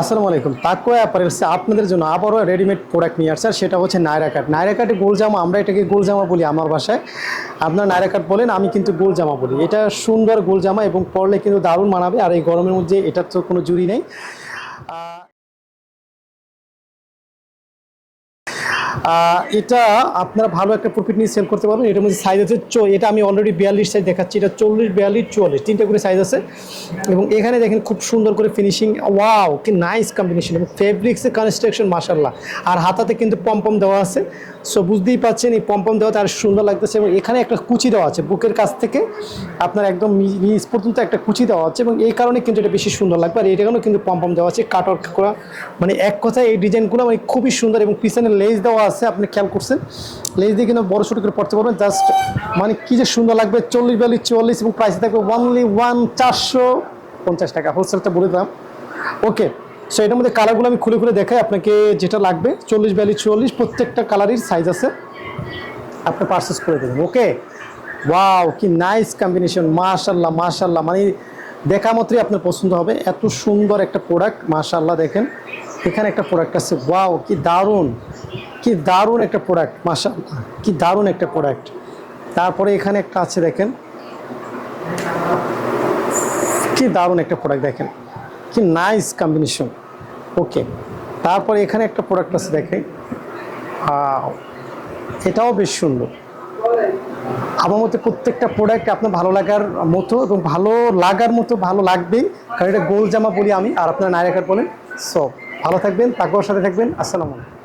আসসালামু আলাইকুম। তাকুয়া অ্যাপারেলসে আপনাদের জন্য আবারও রেডিমেড প্রোডাক্ট নিয়ে আসছে, আর সেটা হচ্ছে নায়রা কাট নায়রা গোল জামা, আমরা এটাকে গোল জামা বলি আমার ভাষায় আপনার নায়রা কাট বলেন, আমি কিন্তু গোল জামা বলি। এটা সুন্দর গোল জামা এবং পরলে কিন্তু দারুণ মানাবে, আর এই গরমের মধ্যে এটার তো কোনো জুড়ি নেই। এটা আপনারা ভালো একটা প্রফিট নিয়ে সেল করতে পারবেন। এটার মধ্যে সাইজ আছে এটা আমি অলরেডি বিয়াল্লিশ সাইজ দেখাচ্ছি। এটা চল্লিশ, বিয়াল্লিশ, চুয়াল্লিশ, তিনটে করে সাইজ আছে। এবং এখানে দেখেন খুব সুন্দর করে ফিনিশিং ওয়াও কি নাইস কম্বিনেশন এবং ফেব্রিক্সের কনস্ট্রাকশন মাসাল্লাহ আর হাতাতে কিন্তু পম্পম দেওয়া আছে। সো বুঝতেই পাচ্ছেন এই পম্পম দেওয়াতে আর সুন্দর লাগতেছে। এবং এখানে একটা কুচি দেওয়া আছে। বুকের কাছ থেকে আপনার একদম নিজ পর্যন্ত একটা কুচি দেওয়া আছে। এবং এই কারণে কিন্তু এটা বেশি সুন্দর লাগবে। আর এটাকেও কিন্তু পম্পম দেওয়া আছে। কাট আউট করা। মানে এক কথায় এই ডিজাইনগুলো মানে খুবই সুন্দর এবং পিছনে লেস দেওয়া আছে। আপনি খেয়াল করছেন? লেস দিয়ে কিন্তু বড় ছোটো করে পড়তে পারবেন। জাস্ট মানে কি যে সুন্দর লাগবে, চল্লিশ, বিয়াল্লিশ, চুয়াল্লিশ এবং প্রাইস থাকবে ওয়ানলি ওয়ান চারশো পঞ্চাশ টাকা। হোলসেলটা বলে দিলাম। ওকে সো এটার মধ্যে কালারগুলো আমি খুলে খুলে দেখাই, আপনাকে যেটা লাগবে। চল্লিশ, বিয়াল্লিশ, চুয়াল্লিশ, প্রত্যেকটা কালারের সাইজ আছে। আপনি পারচেস করে দেবেন। ওকে ওয়াও কি নাইস কম্বিনেশন মাশাল্লাহ মাশাল্লাহ মানে দেখা মাত্রই আপনার পছন্দ হবে। এত সুন্দর একটা প্রোডাক্ট মাশাল্লাহ দেখেন। এখানে একটা প্রোডাক্ট আছে। ওয়াও কি দারুণ। কি দারুণ একটা প্রোডাক্ট মাশাল্লাহ কি দারুণ একটা প্রোডাক্ট তারপরে এখানে একটা আছে দেখেন। কি দারুণ একটা প্রোডাক্ট দেখেন। কি নাইস কম্বিনেশন ওকে তারপরে এখানে একটা প্রোডাক্ট আছে দেখেন। এটাও বেশ সুন্দর। আমার মতে প্রত্যেকটা প্রোডাক্ট আপনার ভালো লাগার মতো এবং ভালো লাগার মতো ভালো লাগবেই। কারণ এটা গোল জামা বলি আমি, আর আপনার নায়রাকার বলেন সব ভালো থাকবেন তাকেও সাথে থাকবেন, আসসালামু আলাইকুম।